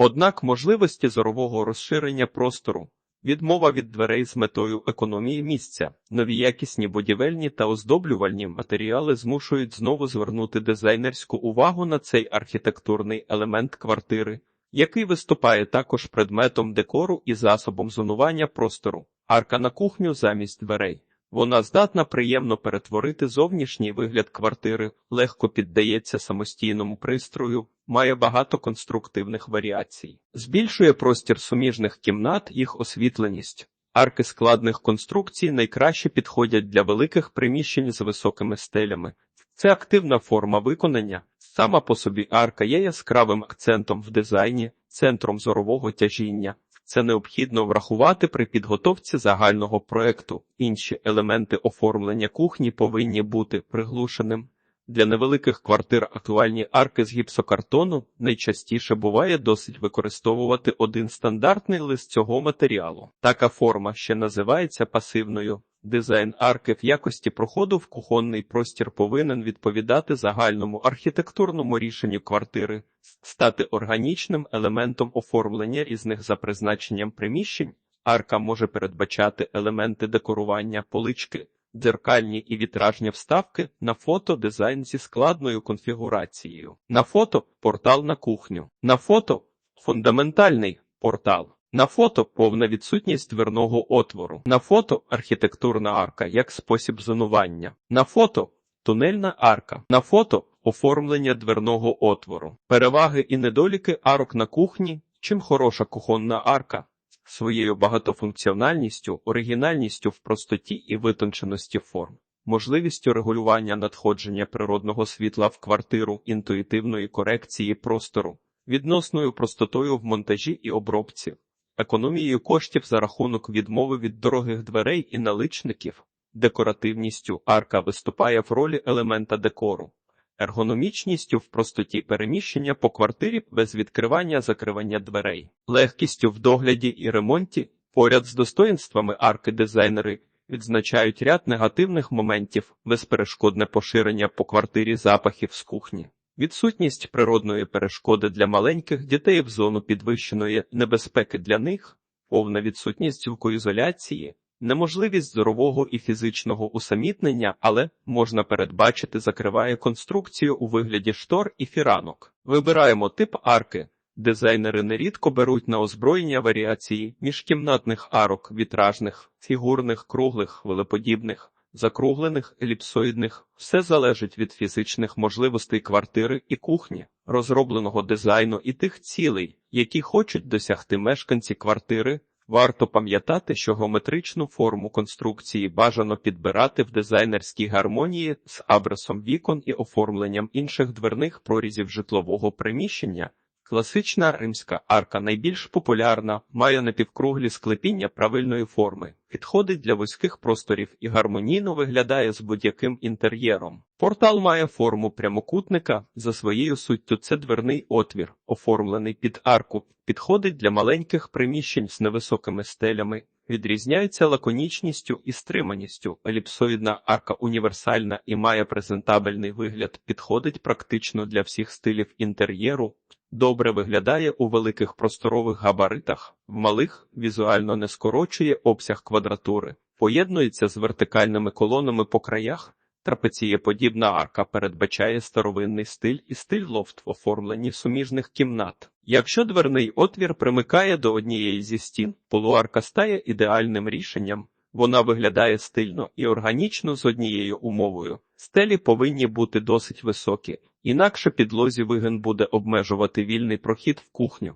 Однак можливості зорового розширення простору, відмова від дверей з метою економії місця, нові якісні будівельні та оздоблювальні матеріали змушують знову звернути дизайнерську увагу на цей архітектурний елемент квартири, який виступає також предметом декору і засобом зонування простору, арка на кухню замість дверей. Вона здатна приємно перетворити зовнішній вигляд квартири, легко піддається самостійному пристрою, має багато конструктивних варіацій, збільшує простір суміжних кімнат, їх освітленість. Арки складних конструкцій найкраще підходять для великих приміщень з високими стелями. Це активна форма виконання. Сама по собі арка є яскравим акцентом в дизайні, центром зорового тяжіння. Це необхідно врахувати при підготовці загального проекту. Інші елементи оформлення кухні повинні бути приглушеним. Для невеликих квартир актуальні арки з гіпсокартону найчастіше буває досить використовувати один стандартний лист цього матеріалу. Така форма ще називається пасивною. Дизайн арки в якості проходу в кухонний простір повинен відповідати загальному архітектурному рішенню квартири, стати органічним елементом оформлення різних за призначенням приміщень. Арка може передбачати елементи декорування, полички, дзеркальні і вітражні вставки на фото дизайн зі складною конфігурацією. На фото портал на кухню. На фото фундаментальний портал. На фото повна відсутність дверного отвору. На фото архітектурна арка як спосіб зонування. На фото тунельна арка. На фото оформлення дверного отвору. Переваги і недоліки арок на кухні. Чим хороша кухонна арка своєю багатофункціональністю, оригінальністю в простоті і витонченості форм, можливістю регулювання надходження природного світла в квартиру, інтуїтивної корекції простору, відносною простотою в монтажі і обробці, економією коштів за рахунок відмови від дорогих дверей і наличників, декоративністю арка виступає в ролі елемента декору. Ергономічністю в простоті переміщення по квартирі без відкривання закривання дверей, легкістю в догляді і ремонті, поряд з достоїнствами арки дизайнери відзначають ряд негативних моментів, безперешкодне поширення по квартирі запахів з кухні, відсутність природної перешкоди для маленьких дітей в зону підвищеної небезпеки для них, повна відсутність звукоізоляції. Неможливість зорового і фізичного усамітнення, але можна передбачити, закриває конструкцію у вигляді штор і фіранок. Вибираємо тип арки. Дизайнери нерідко беруть на озброєння варіації міжкімнатних арок, вітражних, фігурних, круглих, велеподібних, закруглених, еліпсоїдних. Все залежить від фізичних можливостей квартири і кухні, розробленого дизайну і тих цілей, які хочуть досягти мешканці квартири. Варто пам'ятати, що геометричну форму конструкції бажано підбирати в дизайнерській гармонії з абрисом вікон і оформленням інших дверних прорізів житлового приміщення. Класична римська арка найбільш популярна, має напівкруглі склепіння правильної форми, підходить для вузьких просторів і гармонійно виглядає з будь-яким інтер'єром. Портал має форму прямокутника, за своєю суттю це дверний отвір, оформлений під арку, підходить для маленьких приміщень з невисокими стелями, відрізняється лаконічністю і стриманістю. Еліпсоїдна арка універсальна і має презентабельний вигляд, підходить практично для всіх стилів інтер'єру. Добре виглядає у великих просторових габаритах, в малих візуально не скорочує обсяг квадратури, поєднується з вертикальними колонами по краях. Трапецієподібна арка передбачає старовинний стиль і стиль лофт в оформленні суміжних кімнат. Якщо дверний отвір примикає до однієї зі стін, полуарка стає ідеальним рішенням. Вона виглядає стильно і органічно з однією умовою. Стелі повинні бути досить високі, інакше підлозі вигин буде обмежувати вільний прохід в кухню.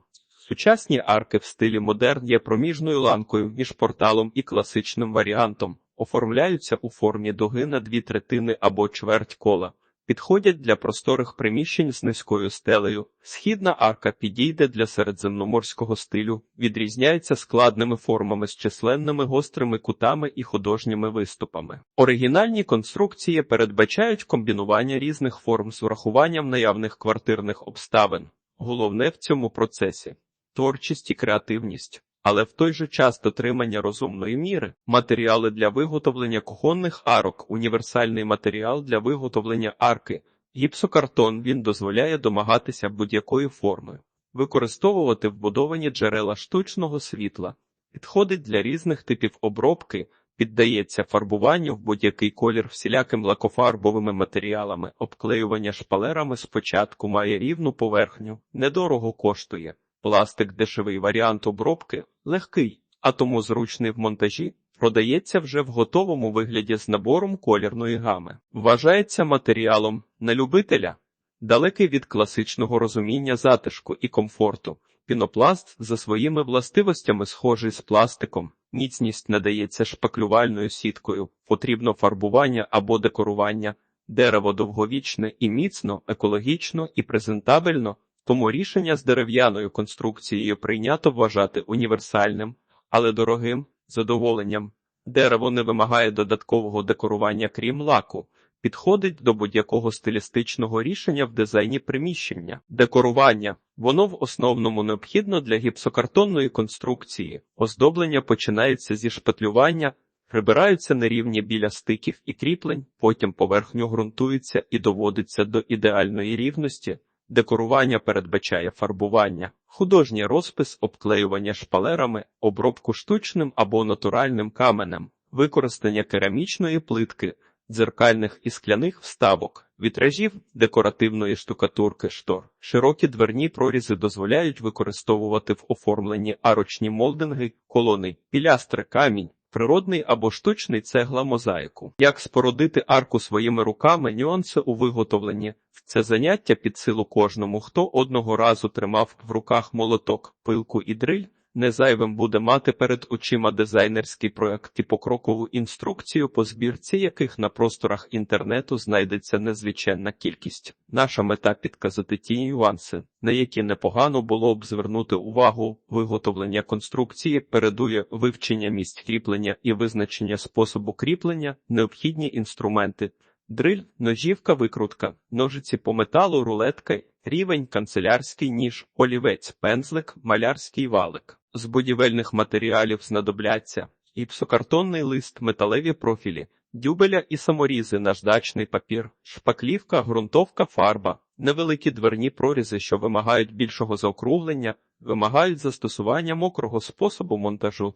Сучасні арки в стилі модерн є проміжною ланкою між порталом і класичним варіантом, оформляються у формі дуги на дві третини або чверть кола. Підходять для просторих приміщень з низькою стелею. Східна арка підійде для середземноморського стилю, відрізняється складними формами з численними гострими кутами і художніми виступами. Оригінальні конструкції передбачають комбінування різних форм з врахуванням наявних квартирних обставин. Головне в цьому процесі творчість і креативність. Але в той же час дотримання розумної міри, матеріали для виготовлення кухонних арок, універсальний матеріал для виготовлення арки, гіпсокартон він дозволяє домагатися будь-якої форми. використовувати вбудовані джерела штучного світла, підходить для різних типів обробки, піддається фарбуванню в будь-який колір всіляким лакофарбовими матеріалами, обклеювання шпалерами спочатку має рівну поверхню, недорого коштує. Пластик дешевий варіант обробки, легкий, а тому зручний в монтажі, продається вже в готовому вигляді з набором колірної гами. Вважається матеріалом на любителя, далекий від класичного розуміння затишку і комфорту. Пінопласт за своїми властивостями схожий з пластиком. Міцність надається шпаклювальною сіткою, потрібно фарбування або декорування. Дерево довговічне і міцно, екологічно і презентабельно, тому рішення з дерев'яною конструкцією прийнято вважати універсальним, але дорогим задоволенням. Дерево не вимагає додаткового декорування, крім лаку, підходить до будь-якого стилістичного рішення в дизайні приміщення. Декорування воно в основному необхідно для гіпсокартонної конструкції. Оздоблення починається зі шпатлювання, прибираються нерівні біля стиків і кріплень, потім поверхню ґрунтується і доводиться до ідеальної рівності. Декорування передбачає фарбування, художній розпис, обклеювання шпалерами, обробку штучним або натуральним каменем, використання керамічної плитки, дзеркальних і скляних вставок, вітражів, декоративної штукатурки штор. Широкі дверні прорізи дозволяють використовувати в оформленні арочні молдинги, колони, пілястри, камінь. Природний або штучний цегла мозаїку. Як спорудити арку своїми руками, нюанси у виготовленні. Це заняття під силу кожному, хто одного разу тримав в руках молоток, пилку і дриль, не зайвим буде мати перед очима дизайнерський проект і покрокову інструкцію, по збірці яких на просторах інтернету знайдеться незвичайна кількість. Наша мета підказати ті нюанси, на які непогано було б звернути увагу. Виготовлення конструкції передує вивчення місць кріплення і визначення способу кріплення, необхідні інструменти. Дриль, ножівка, викрутка, ножиці по металу, рулетка, рівень, канцелярський ніж, олівець, пензлик, малярський валик. З будівельних матеріалів знадобляться гіпсокартонний лист, металеві профілі, дюбеля і саморізи, наждачний папір, шпаклівка, ґрунтовка, фарба, невеликі дверні прорізи, що вимагають більшого заокруглення, вимагають застосування мокрого способу монтажу.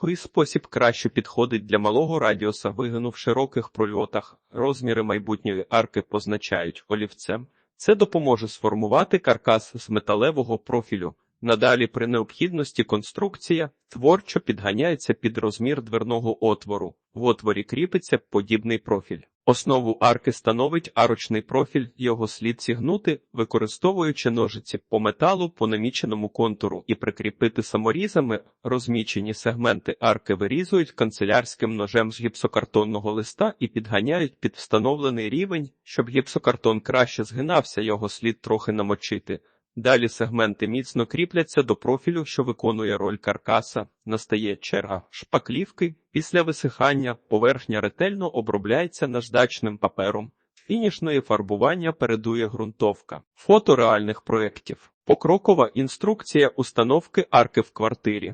Свій спосіб краще підходить для малого радіуса, вигину в широких прольотах. Розміри майбутньої арки позначають олівцем. Це допоможе сформувати каркас з металевого профілю. Надалі при необхідності конструкція творчо підганяється під розмір дверного отвору. В отворі кріпиться подібний профіль. Основу арки становить арочний профіль, його слід зігнути, використовуючи ножиці по металу по наміченому контуру і прикріпити саморізами. Розмічені сегменти арки вирізують канцелярським ножем з гіпсокартонного листа і підганяють під встановлений рівень, щоб гіпсокартон краще згинався, його слід трохи намочити. Далі сегменти міцно кріпляться до профілю, що виконує роль каркаса. Настає черга шпаклівки. Після висихання поверхня ретельно обробляється наждачним папером. Фінішної фарбування передує ґрунтовка. Фото реальних проєктів. Покрокова інструкція установки арки в квартирі.